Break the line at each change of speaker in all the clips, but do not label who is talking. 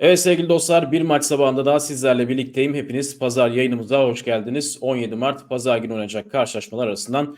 Evet sevgili dostlar bir maç sabahında daha sizlerle birlikteyim. Hepiniz pazar yayınımıza hoş geldiniz. 17 Mart pazar günü oynanacak karşılaşmalar arasından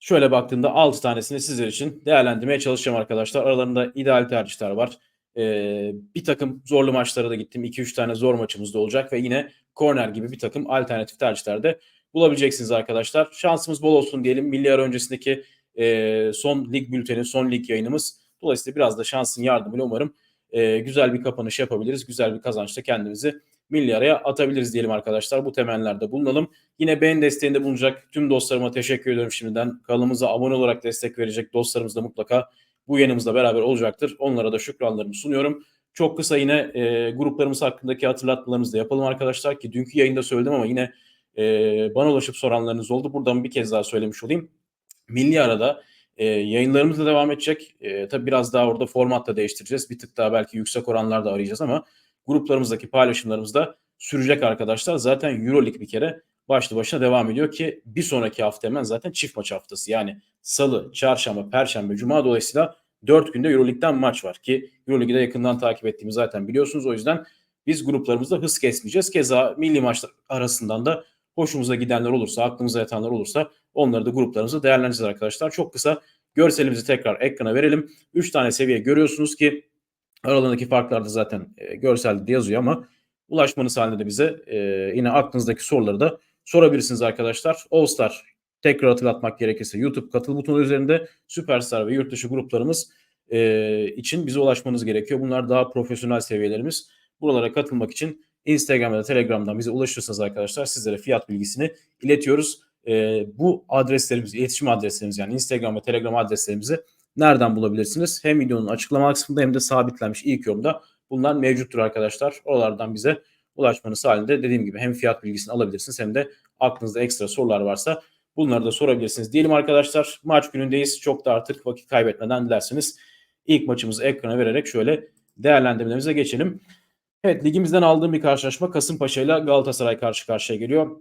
şöyle baktığımda 6 tanesini sizler için değerlendirmeye çalışacağım arkadaşlar. Aralarında ideal tercihler var. Ee, bir takım zorlu maçlara da gittim. 2-3 tane zor maçımız da olacak ve yine corner gibi bir takım alternatif tercihlerde bulabileceksiniz arkadaşlar. Şansımız bol olsun diyelim. Milli ara öncesindeki e, son lig bülteni, son lig yayınımız. Dolayısıyla biraz da şansın yardımıyla umarım e, güzel bir kapanış yapabiliriz. Güzel bir kazançla kendimizi milli araya atabiliriz diyelim arkadaşlar. Bu temellerde bulunalım. Yine beğen desteğinde bulunacak tüm dostlarıma teşekkür ediyorum şimdiden. Kanalımıza abone olarak destek verecek dostlarımız da mutlaka bu yayınımızda beraber olacaktır. Onlara da şükranlarımı sunuyorum. Çok kısa yine e, gruplarımız hakkındaki hatırlatmalarımızı da yapalım arkadaşlar ki dünkü yayında söyledim ama yine e, bana ulaşıp soranlarınız oldu. Buradan bir kez daha söylemiş olayım. Milli arada e, yayınlarımız da devam edecek. E, tabii biraz daha orada format da değiştireceğiz. Bir tık daha belki yüksek oranlarda arayacağız ama gruplarımızdaki paylaşımlarımız da sürecek arkadaşlar. Zaten Euroleague bir kere başlı başına devam ediyor ki bir sonraki hafta hemen zaten çift maç haftası. Yani salı, çarşamba, perşembe, cuma dolayısıyla 4 günde Euroleague'den maç var ki Euroleague'i de yakından takip ettiğimi zaten biliyorsunuz. O yüzden biz gruplarımızda hız kesmeyeceğiz. Keza milli maçlar arasından da hoşumuza gidenler olursa, aklımıza yatanlar olursa onları da gruplarımızda değerlendireceğiz arkadaşlar. Çok kısa görselimizi tekrar ekrana verelim. 3 tane seviye görüyorsunuz ki aralarındaki farklar da zaten e, görselde yazıyor ama ulaşmanız halinde de bize e, yine aklınızdaki soruları da sorabilirsiniz arkadaşlar. All Star tekrar hatırlatmak gerekirse YouTube katıl butonu üzerinde Süperstar ve yurt dışı gruplarımız e, için bize ulaşmanız gerekiyor. Bunlar daha profesyonel seviyelerimiz. Buralara katılmak için Instagram'da Telegram'dan bize ulaşırsanız arkadaşlar sizlere fiyat bilgisini iletiyoruz. E, bu adreslerimiz, iletişim adreslerimiz yani Instagram ve Telegram adreslerimizi nereden bulabilirsiniz? Hem videonun açıklama kısmında hem de sabitlenmiş ilk yorumda bunlar mevcuttur arkadaşlar. Oralardan bize ulaşmanız halinde dediğim gibi hem fiyat bilgisini alabilirsiniz hem de aklınızda ekstra sorular varsa bunları da sorabilirsiniz. Diyelim arkadaşlar maç günündeyiz. Çok da artık vakit kaybetmeden dilerseniz ilk maçımızı ekrana vererek şöyle değerlendirmelerimize geçelim. Evet ligimizden aldığım bir karşılaşma Kasımpaşa ile Galatasaray karşı karşıya geliyor.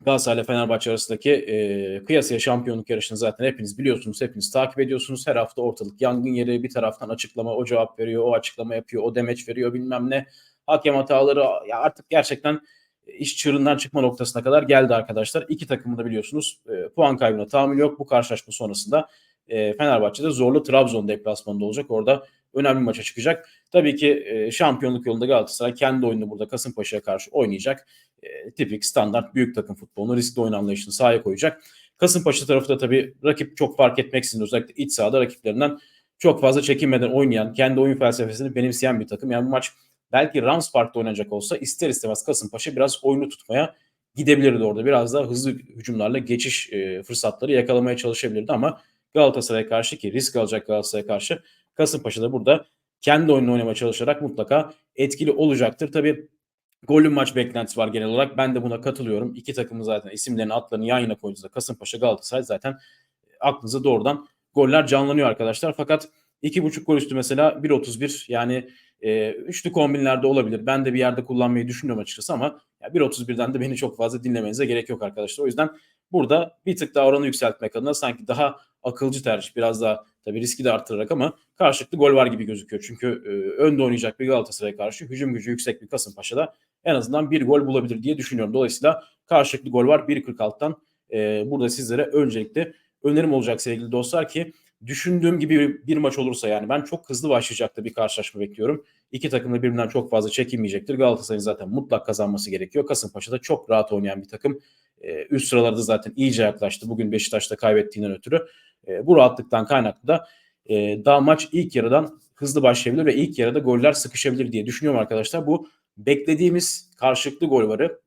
Galatasaray ile Fenerbahçe arasındaki e, kıyasıya şampiyonluk yarışını zaten hepiniz biliyorsunuz, hepiniz takip ediyorsunuz. Her hafta ortalık yangın yeri bir taraftan açıklama, o cevap veriyor, o açıklama yapıyor, o demeç veriyor bilmem ne. Hakem hataları ya artık gerçekten iş çığırından çıkma noktasına kadar geldi arkadaşlar. İki takımı da biliyorsunuz e, puan kaybına tahammül yok. Bu karşılaşma sonrasında e, Fenerbahçe'de zorlu Trabzon deplasmanında olacak. Orada önemli maça çıkacak. Tabii ki e, şampiyonluk yolunda Galatasaray kendi oyununu burada Kasımpaşa'ya karşı oynayacak. E, tipik standart büyük takım futbolunu riskli oyun anlayışını sahaya koyacak. Kasımpaşa tarafı da tabii rakip çok fark etmeksizin özellikle iç sahada rakiplerinden çok fazla çekinmeden oynayan, kendi oyun felsefesini benimseyen bir takım. Yani bu maç belki Rams Park'ta oynanacak olsa ister istemez Kasımpaşa biraz oyunu tutmaya gidebilirdi orada. Biraz daha hızlı hücumlarla geçiş e, fırsatları yakalamaya çalışabilirdi ama Galatasaray'a karşı ki risk alacak Galatasaray'a karşı Kasımpaşa da burada kendi oyununu oynamaya çalışarak mutlaka etkili olacaktır. Tabii gollü maç beklentisi var genel olarak. Ben de buna katılıyorum. İki takımın zaten isimlerini adlarını yan yana koyduğunuzda Kasımpaşa Galatasaray zaten aklınıza doğrudan goller canlanıyor arkadaşlar. Fakat 2.5 gol üstü mesela 1.31 yani e, üçlü kombinlerde olabilir. Ben de bir yerde kullanmayı düşünüyorum açıkçası ama ya 1.31'den de beni çok fazla dinlemenize gerek yok arkadaşlar. O yüzden burada bir tık daha oranı yükseltmek adına sanki daha akılcı tercih biraz daha tabii riski de arttırarak ama karşılıklı gol var gibi gözüküyor. Çünkü e, önde oynayacak bir Galatasaray'a karşı hücum gücü yüksek bir Kasımpaşa'da en azından bir gol bulabilir diye düşünüyorum. Dolayısıyla karşılıklı gol var 1.46'dan e, burada sizlere öncelikle önerim olacak sevgili dostlar ki düşündüğüm gibi bir maç olursa yani ben çok hızlı başlayacaktı bir karşılaşma bekliyorum. İki takım da birbirinden çok fazla çekinmeyecektir. Galatasaray'ın zaten mutlak kazanması gerekiyor. Kasımpaşa'da çok rahat oynayan bir takım. Ee, üst sıralarda zaten iyice yaklaştı. Bugün Beşiktaş'ta kaybettiğinden ötürü. E, bu rahatlıktan kaynaklı da e, daha maç ilk yarıdan hızlı başlayabilir ve ilk yarıda goller sıkışabilir diye düşünüyorum arkadaşlar. Bu beklediğimiz karşılıklı gol varı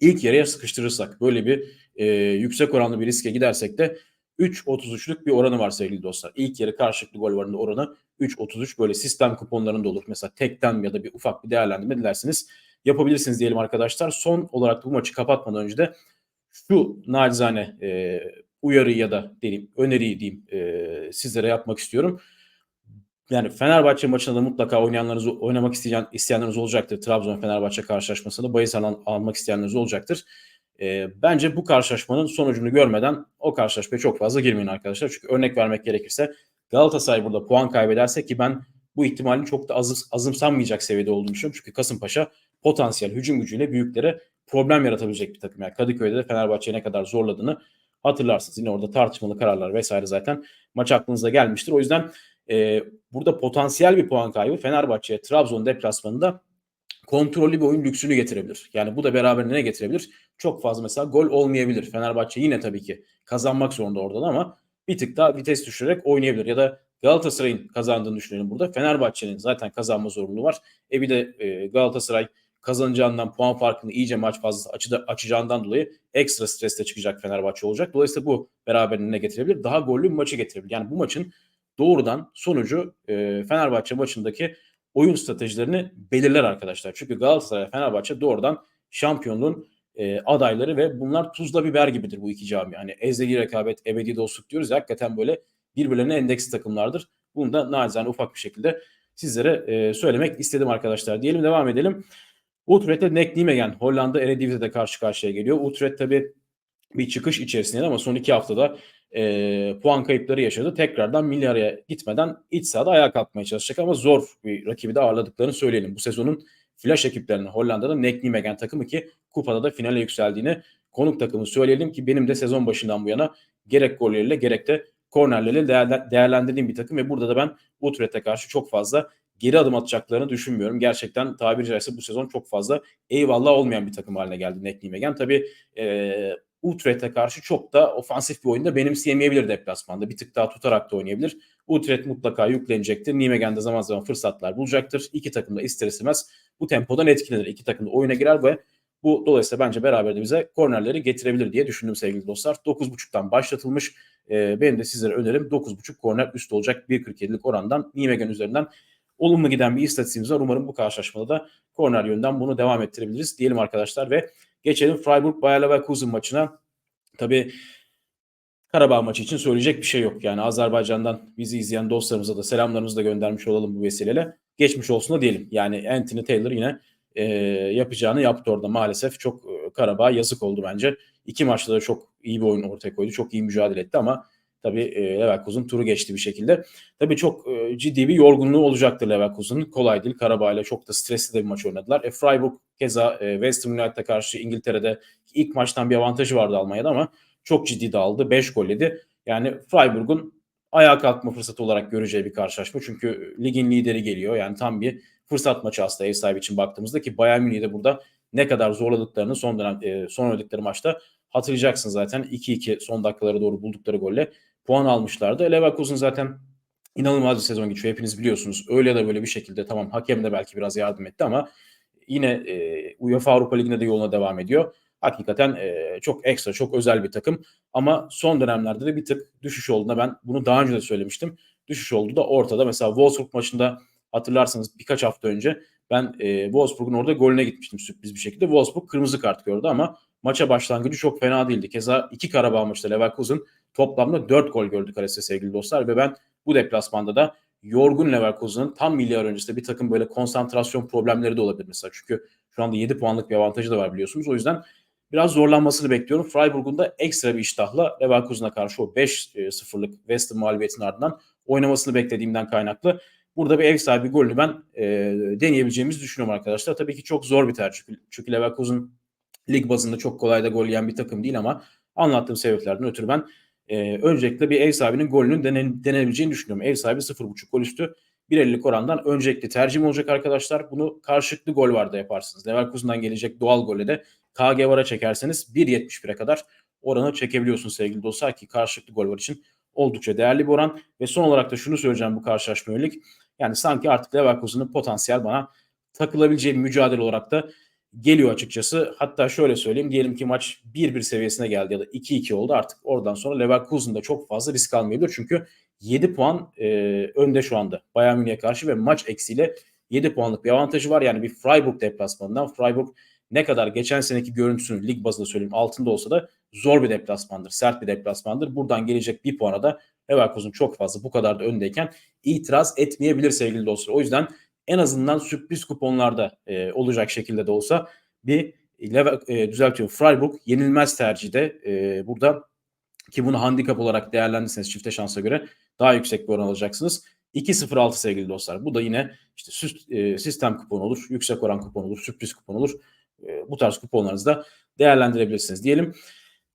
ilk yarıya sıkıştırırsak böyle bir e, yüksek oranlı bir riske gidersek de 3.33'lük bir oranı var sevgili dostlar. İlk yarı karşılıklı gol varında oranı 3.33 böyle sistem kuponlarında olur. Mesela tekten ya da bir ufak bir değerlendirme dilerseniz yapabilirsiniz diyelim arkadaşlar. Son olarak bu maçı kapatmadan önce de şu nacizane e, uyarıyı ya da diyeyim öneriyi diyeyim e, sizlere yapmak istiyorum. Yani Fenerbahçe maçında da mutlaka oynayanlarınız oynamak isteyen isteyenleriniz olacaktır. Trabzon Fenerbahçe karşılaşmasında bahis alan, almak isteyenleriniz olacaktır. E, bence bu karşılaşmanın sonucunu görmeden o karşılaşmaya çok fazla girmeyin arkadaşlar. Çünkü örnek vermek gerekirse Galatasaray burada puan kaybederse ki ben bu ihtimalin çok da az, azımsanmayacak seviyede olduğunu düşünüyorum. Çünkü Kasımpaşa potansiyel hücum gücüyle büyüklere problem yaratabilecek bir takım. Yani Kadıköy'de de Fenerbahçe'ye ne kadar zorladığını hatırlarsınız. Yine orada tartışmalı kararlar vesaire zaten maç aklınıza gelmiştir. O yüzden e, burada potansiyel bir puan kaybı Fenerbahçe'ye Trabzon deplasmanında kontrollü bir oyun lüksünü getirebilir. Yani bu da beraberinde ne getirebilir? Çok fazla mesela gol olmayabilir. Fenerbahçe yine tabii ki kazanmak zorunda orada da ama bir tık daha vites düşürerek oynayabilir. Ya da Galatasaray'ın kazandığını düşünelim burada. Fenerbahçe'nin zaten kazanma zorunluluğu var. E bir de e, Galatasaray kazanacağından puan farkını iyice maç fazla açıda, açacağından dolayı ekstra streste çıkacak Fenerbahçe olacak. Dolayısıyla bu beraberinde ne getirebilir? Daha gollü bir maçı getirebilir. Yani bu maçın doğrudan sonucu e, Fenerbahçe maçındaki oyun stratejilerini belirler arkadaşlar. Çünkü Galatasaray Fenerbahçe doğrudan şampiyonluğun e, adayları ve bunlar tuzla biber gibidir bu iki cami. Hani ezeli rekabet, ebedi dostluk diyoruz ya hakikaten böyle birbirlerine endeksli takımlardır. Bunu da nacizane ufak bir şekilde sizlere e, söylemek istedim arkadaşlar. Diyelim devam edelim. Utrecht'te Nek Nijmegen Hollanda Eredivisie'de karşı karşıya geliyor. Utrecht tabi bir çıkış içerisinde ama son iki haftada e, puan kayıpları yaşadı. Tekrardan milli araya gitmeden iç sahada ayağa kalkmaya çalışacak ama zor bir rakibi de ağırladıklarını söyleyelim. Bu sezonun flash ekiplerinin Hollanda'da Nek Nijmegen takımı ki kupada da finale yükseldiğini konuk takımı söyleyelim ki benim de sezon başından bu yana gerek golleriyle gerek de kornerleriyle değerlendirdiğim bir takım ve burada da ben Utrecht'e karşı çok fazla geri adım atacaklarını düşünmüyorum. Gerçekten tabiri caizse bu sezon çok fazla eyvallah olmayan bir takım haline geldi Nek Nijmegen. Tabii e, Utrecht'e karşı çok da ofansif bir oyunda benimseyemeyebilir deplasmanda. Bir tık daha tutarak da oynayabilir. Utrecht mutlaka yüklenecektir. Nijmegen de zaman zaman fırsatlar bulacaktır. İki takım da ister istemez bu tempodan etkilenir. İki takım da oyuna girer ve bu dolayısıyla bence beraber de bize kornerleri getirebilir diye düşündüm sevgili dostlar. 9.5'tan başlatılmış. Ee, benim de sizlere önerim 9.5 korner üst olacak 1.47'lik orandan Nijmegen üzerinden olumlu giden bir istatistiğimiz var. Umarım bu karşılaşmada da korner yönden bunu devam ettirebiliriz diyelim arkadaşlar ve geçelim Freiburg Bayer Leverkusen maçına. Tabii Karabağ maçı için söyleyecek bir şey yok. Yani Azerbaycan'dan bizi izleyen dostlarımıza da selamlarımızı da göndermiş olalım bu vesileyle. Geçmiş olsun da diyelim. Yani Anthony Taylor yine e, yapacağını yaptı orada maalesef. Çok e, Karabağ yazık oldu bence. İki maçta da çok iyi bir oyun ortaya koydu. Çok iyi mücadele etti ama tabii e, Leverkusen turu geçti bir şekilde. Tabii çok e, ciddi bir yorgunluğu olacaktır Leverkusen'ın. Kolay değil. Karabağ ile çok da stresli de bir maç oynadılar. E, Freiburg keza e, West Ham United'a karşı İngiltere'de ilk maçtan bir avantajı vardı Almanya'da ama çok ciddi dağıldı. 5 gol yedi. Yani Freiburg'un ayağa kalkma fırsatı olarak göreceği bir karşılaşma. Çünkü ligin lideri geliyor. Yani tam bir fırsat maçı aslında ev sahibi için baktığımızda ki Bayern Münih'i de burada ne kadar zorladıklarını son dönem e, son oynadıkları maçta hatırlayacaksın zaten 2-2 son dakikalara doğru buldukları golle puan almışlardı. Leverkusen zaten inanılmaz bir sezon geçiyor. Hepiniz biliyorsunuz. Öyle de böyle bir şekilde tamam hakem de belki biraz yardım etti ama yine e, UEFA Avrupa Ligi'nde de yoluna devam ediyor. Hakikaten e, çok ekstra, çok özel bir takım. Ama son dönemlerde de bir tık düşüş olduğunda ben bunu daha önce de söylemiştim. Düşüş oldu da ortada. Mesela Wolfsburg maçında hatırlarsanız birkaç hafta önce ben e, Wolfsburg'un orada golüne gitmiştim sürpriz bir şekilde. Wolfsburg kırmızı kart gördü ama maça başlangıcı çok fena değildi. Keza iki Karabağ maçta Leverkusen toplamda 4 gol gördü kalesi sevgili dostlar ve ben bu deplasmanda da yorgun Leverkusen'ın tam milyar öncesinde bir takım böyle konsantrasyon problemleri de olabilir mesela. Çünkü şu anda 7 puanlık bir avantajı da var biliyorsunuz. O yüzden biraz zorlanmasını bekliyorum. Freiburg'un da ekstra bir iştahla Leverkusen'a karşı o 5-0'lık West Ham mağlubiyetinin ardından oynamasını beklediğimden kaynaklı. Burada bir ev sahibi golünü ben e, deneyebileceğimizi düşünüyorum arkadaşlar. Tabii ki çok zor bir tercih. Çünkü Leverkusen lig bazında çok kolay da gol yiyen bir takım değil ama anlattığım sebeplerden ötürü ben e, öncelikle bir ev sahibinin golünün denen, denenebileceğini düşünüyorum. Ev sahibi 0.5 gol üstü 1.50'lik orandan öncelikli tercihim olacak arkadaşlar. Bunu karşılıklı gol var da yaparsınız. Leverkusen'dan gelecek doğal golle de KG vara çekerseniz 1.71'e kadar oranı çekebiliyorsunuz sevgili dostlar ki karşılıklı gol var için oldukça değerli bir oran. Ve son olarak da şunu söyleyeceğim bu karşılaşma yönelik. Yani sanki artık Leverkusen'ın potansiyel bana takılabileceği bir mücadele olarak da geliyor açıkçası. Hatta şöyle söyleyeyim diyelim ki maç 1-1 seviyesine geldi ya da 2-2 oldu artık oradan sonra Leverkusen da çok fazla risk almayabilir. Çünkü 7 puan e, önde şu anda Bayern Münih'e karşı ve maç eksiyle 7 puanlık bir avantajı var. Yani bir Freiburg deplasmanından Freiburg ne kadar geçen seneki görüntüsünün lig bazında söyleyeyim altında olsa da zor bir deplasmandır, sert bir deplasmandır. Buradan gelecek bir puana da Leverkusen çok fazla bu kadar da öndeyken itiraz etmeyebilir sevgili dostlar. O yüzden en azından sürpriz kuponlarda e, olacak şekilde de olsa bir Lever, e, düzeltiyorum Freiburg yenilmez tercihde e, burada ki bunu handikap olarak değerlendirseniz çifte şansa göre daha yüksek bir oran alacaksınız. 2.06 sevgili dostlar. Bu da yine işte sistem kuponu olur, yüksek oran kupon olur, sürpriz kupon olur. Bu tarz kuponlarınızı da değerlendirebilirsiniz diyelim.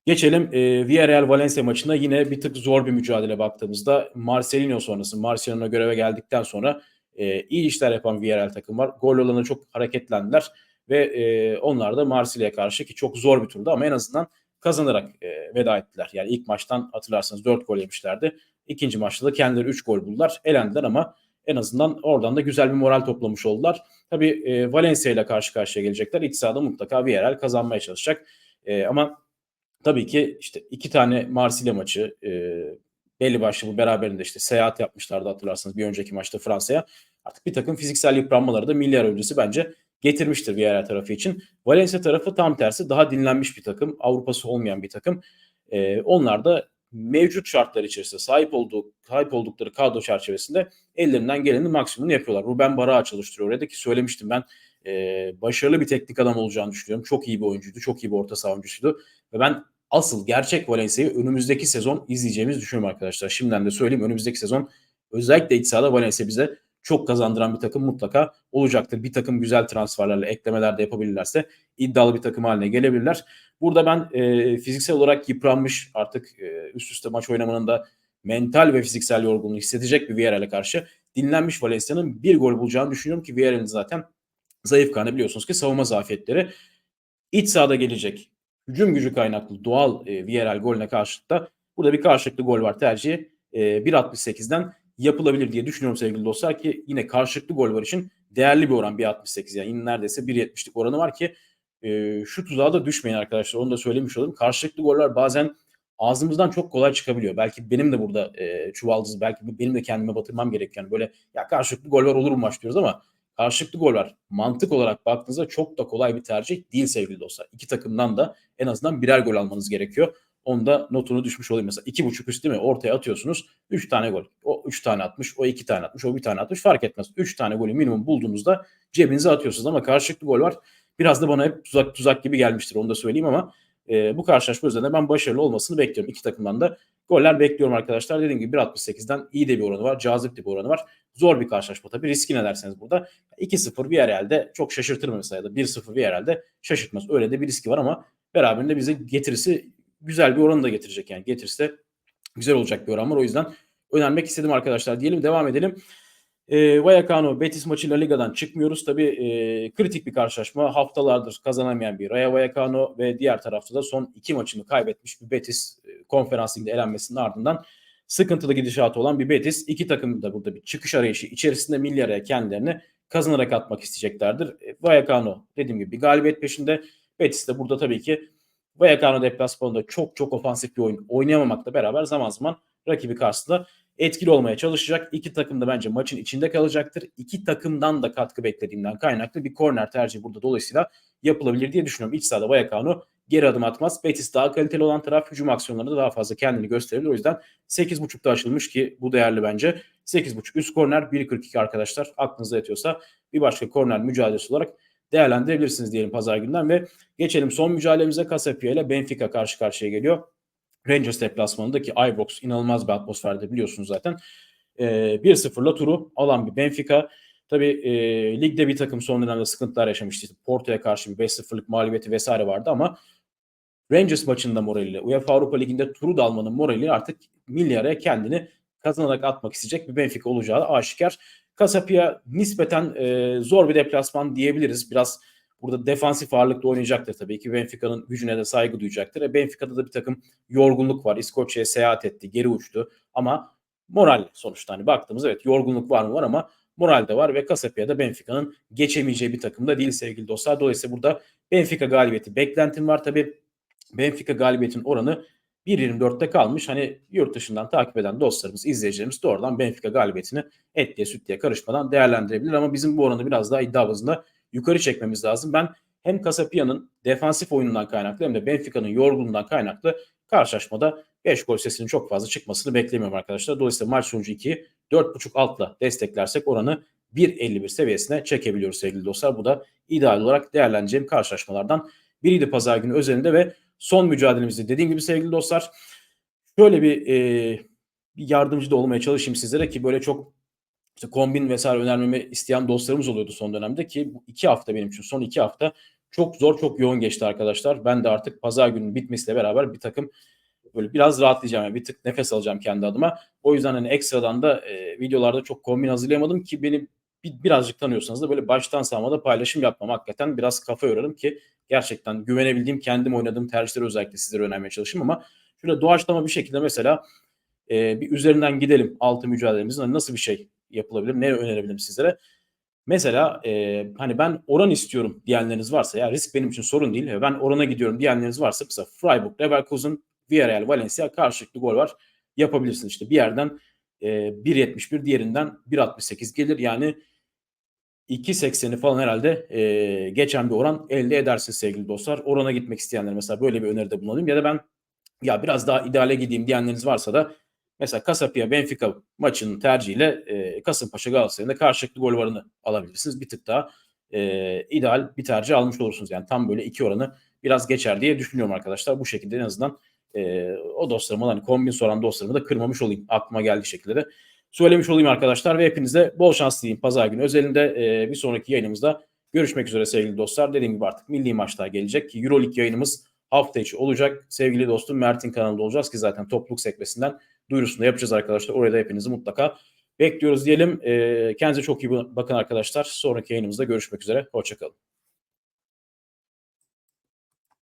Geçelim e, Villarreal Valencia maçında yine bir tık zor bir mücadele baktığımızda Marcelino sonrası Marcelino göreve geldikten sonra e, iyi işler yapan Villarreal takım var. Gol olanı çok hareketlendiler ve e, onlar da Marsilya'ya karşı ki çok zor bir turda ama en azından kazanarak e, veda ettiler. Yani ilk maçtan hatırlarsanız 4 gol yemişlerdi. İkinci maçta da kendileri 3 gol buldular. Elendiler ama en azından oradan da güzel bir moral toplamış oldular. Tabii e, Valencia ile karşı karşıya gelecekler. İç sahada mutlaka Villarreal kazanmaya çalışacak. E, ama tabii ki işte iki tane Marsilya maçı e, belli başlı bu beraberinde işte seyahat yapmışlardı hatırlarsanız bir önceki maçta Fransa'ya. Artık bir takım fiziksel yıpranmaları da milyar öncesi bence getirmiştir Villarreal tarafı için. Valencia tarafı tam tersi daha dinlenmiş bir takım. Avrupa'sı olmayan bir takım. Ee, onlar da mevcut şartlar içerisinde sahip olduğu sahip oldukları kadro çerçevesinde ellerinden gelenin maksimumunu yapıyorlar. Ruben Barak'ı çalıştırıyor orada ki söylemiştim ben e, başarılı bir teknik adam olacağını düşünüyorum. Çok iyi bir oyuncuydu, çok iyi bir orta saha ve ben asıl gerçek Valencia'yı önümüzdeki sezon izleyeceğimizi düşünüyorum arkadaşlar. Şimdiden de söyleyeyim önümüzdeki sezon özellikle iç sahada Valencia bize çok kazandıran bir takım mutlaka olacaktır. Bir takım güzel transferlerle eklemeler de yapabilirlerse iddialı bir takım haline gelebilirler. Burada ben e, fiziksel olarak yıpranmış artık e, üst üste maç oynamanın da mental ve fiziksel yorgunluğu hissedecek bir Villarreal'e karşı dinlenmiş Valencia'nın bir gol bulacağını düşünüyorum ki Villarreal'in zaten zayıf kanı biliyorsunuz ki savunma zafiyetleri iç sahada gelecek hücum gücü kaynaklı doğal e, Villarreal golüne karşılık da burada bir karşılıklı gol var tercihi e, 1.68'den yapılabilir diye düşünüyorum sevgili dostlar ki yine karşılıklı gol var için değerli bir oran 1.68 yani yine neredeyse 1.70'lik oranı var ki e, şu tuzağa da düşmeyin arkadaşlar onu da söylemiş olayım. Karşılıklı goller bazen ağzımızdan çok kolay çıkabiliyor. Belki benim de burada e, çuvaldız belki benim de kendime batırmam gereken böyle ya karşılıklı gol var olur mu başlıyoruz ama karşılıklı gol var. Mantık olarak baktığınızda çok da kolay bir tercih değil sevgili dostlar. İki takımdan da en azından birer gol almanız gerekiyor. Onda notunu düşmüş olayım. Mesela iki buçuk üst değil mi? Ortaya atıyorsunuz. Üç tane gol. O üç tane atmış. O iki tane atmış. O bir tane atmış. Fark etmez. Üç tane golü minimum bulduğunuzda cebinize atıyorsunuz. Ama karşılıklı gol var. Biraz da bana hep tuzak tuzak gibi gelmiştir. Onu da söyleyeyim ama e, bu karşılaşma üzerinde ben başarılı olmasını bekliyorum. İki takımdan da goller bekliyorum arkadaşlar. Dediğim gibi 1.68'den iyi de bir oranı var. Cazip de bir oranı var. Zor bir karşılaşma tabii. Riski ne derseniz burada. 2-0 bir herhalde çok şaşırtır mesela ya da 1-0 bir herhalde şaşırtmaz. Öyle de bir riski var ama beraberinde bize getirisi güzel bir oranı da getirecek yani. Getirirse güzel olacak bir oran var. O yüzden önermek istedim arkadaşlar. Diyelim devam edelim. E, Vallecano Betis maçı La Liga'dan çıkmıyoruz. Tabii e, kritik bir karşılaşma. Haftalardır kazanamayan bir Rayo Vallecano ve diğer tarafta da son iki maçını kaybetmiş bir Betis e, konferans liginde elenmesinin ardından sıkıntılı gidişatı olan bir Betis. İki takım da burada bir çıkış arayışı içerisinde milyara kendilerini kazanarak atmak isteyeceklerdir. E, Vallecano dediğim gibi bir galibiyet peşinde. Betis de burada tabii ki Vallecano deplasmanında çok çok ofansif bir oyun oynayamamakla beraber zaman zaman rakibi karşısında etkili olmaya çalışacak. İki takım da bence maçın içinde kalacaktır. İki takımdan da katkı beklediğimden kaynaklı bir korner tercihi burada dolayısıyla yapılabilir diye düşünüyorum. İç sahada Vallecano geri adım atmaz. Betis daha kaliteli olan taraf hücum aksiyonlarında daha fazla kendini gösterebilir. O yüzden 8.5'da açılmış ki bu değerli bence. 8.5 üst korner 1.42 arkadaşlar aklınıza yatıyorsa bir başka korner mücadelesi olarak değerlendirebilirsiniz diyelim pazar günden ve geçelim son mücadelemize Casapia ile Benfica karşı karşıya geliyor. Rangers deplasmanındaki Ibrox inanılmaz bir atmosferde biliyorsunuz zaten. E, 1-0'la turu alan bir Benfica. Tabii e, ligde bir takım son dönemde sıkıntılar yaşamıştı. Porto'ya karşı bir 5-0'lık mağlubiyeti vesaire vardı ama Rangers maçında moraliyle, UEFA Avrupa Ligi'nde turu da almanın morali artık milyara kendini kazanarak atmak isteyecek bir Benfica olacağı aşikar. Kasapia nispeten e, zor bir deplasman diyebiliriz. Biraz burada defansif ağırlıklı oynayacaktır tabii ki. Benfica'nın gücüne de saygı duyacaktır. E, Benfica'da da bir takım yorgunluk var. İskoçya'ya seyahat etti, geri uçtu. Ama moral sonuçta hani baktığımız evet yorgunluk var mı var ama moral de var ve Kasapia'da Benfica'nın geçemeyeceği bir takım da değil sevgili dostlar. Dolayısıyla burada Benfica galibiyeti beklentim var. Tabii Benfica galibiyetin oranı 1.24'te kalmış. Hani yurt dışından takip eden dostlarımız, izleyicilerimiz doğrudan Benfica galibiyetini et diye süt diye karışmadan değerlendirebilir. Ama bizim bu oranı biraz daha iddia bazında yukarı çekmemiz lazım. Ben hem Casapia'nın defansif oyunundan kaynaklı hem de Benfica'nın yorgunluğundan kaynaklı karşılaşmada 5 gol sesinin çok fazla çıkmasını beklemiyorum arkadaşlar. Dolayısıyla maç sonucu 2'yi 4.5 altla desteklersek oranı 1.51 seviyesine çekebiliyoruz sevgili dostlar. Bu da ideal olarak değerleneceğim karşılaşmalardan biriydi pazar günü özelinde ve son mücadelemizde dediğim gibi sevgili dostlar şöyle bir, e, bir yardımcı da olmaya çalışayım sizlere ki böyle çok işte kombin vesaire önermemi isteyen dostlarımız oluyordu son dönemde ki bu iki hafta benim için son iki hafta çok zor çok yoğun geçti arkadaşlar. Ben de artık pazar günü bitmesiyle beraber bir takım böyle biraz rahatlayacağım. Yani bir tık nefes alacağım kendi adıma. O yüzden hani ekstradan da e, videolarda çok kombin hazırlayamadım ki beni bir, birazcık tanıyorsanız da böyle baştan sağmada paylaşım yapmam. Hakikaten biraz kafa yorarım ki gerçekten güvenebildiğim, kendim oynadığım tercihleri özellikle sizlere önermeye çalışayım ama şöyle doğaçlama bir şekilde mesela e, bir üzerinden gidelim altı mücadelemizin hani nasıl bir şey yapılabilir, ne önerebilirim sizlere. Mesela e, hani ben oran istiyorum diyenleriniz varsa ya risk benim için sorun değil. Ben orana gidiyorum diyenleriniz varsa mesela Freiburg, Leverkusen, Villarreal, Valencia karşılıklı gol var. Yapabilirsin işte bir yerden e, 1.71 diğerinden 1.68 gelir. Yani 2.80'i falan herhalde e, geçen bir oran elde edersiniz sevgili dostlar. Orana gitmek isteyenler mesela böyle bir öneride bulunayım. Ya da ben ya biraz daha ideale gideyim diyenleriniz varsa da mesela Kasapia Benfica maçının tercihiyle e, Kasımpaşa Galatasaray'ın da karşılıklı gol varını alabilirsiniz. Bir tık daha e, ideal bir tercih almış olursunuz. Yani tam böyle iki oranı biraz geçer diye düşünüyorum arkadaşlar. Bu şekilde en azından e, o dostlarıma hani kombin soran dostlarımı da kırmamış olayım. Aklıma geldiği şekilde de söylemiş olayım arkadaşlar ve hepinize bol şans dileyim pazar günü özelinde e, bir sonraki yayınımızda görüşmek üzere sevgili dostlar. Dediğim gibi artık milli maçlar gelecek. Euroleague yayınımız hafta içi olacak. Sevgili dostum Mert'in kanalında olacağız ki zaten topluluk sekmesinden duyurusunu yapacağız arkadaşlar. Oraya da hepinizi mutlaka bekliyoruz diyelim. E, kendinize çok iyi bakın arkadaşlar. Sonraki yayınımızda görüşmek üzere. Hoşçakalın.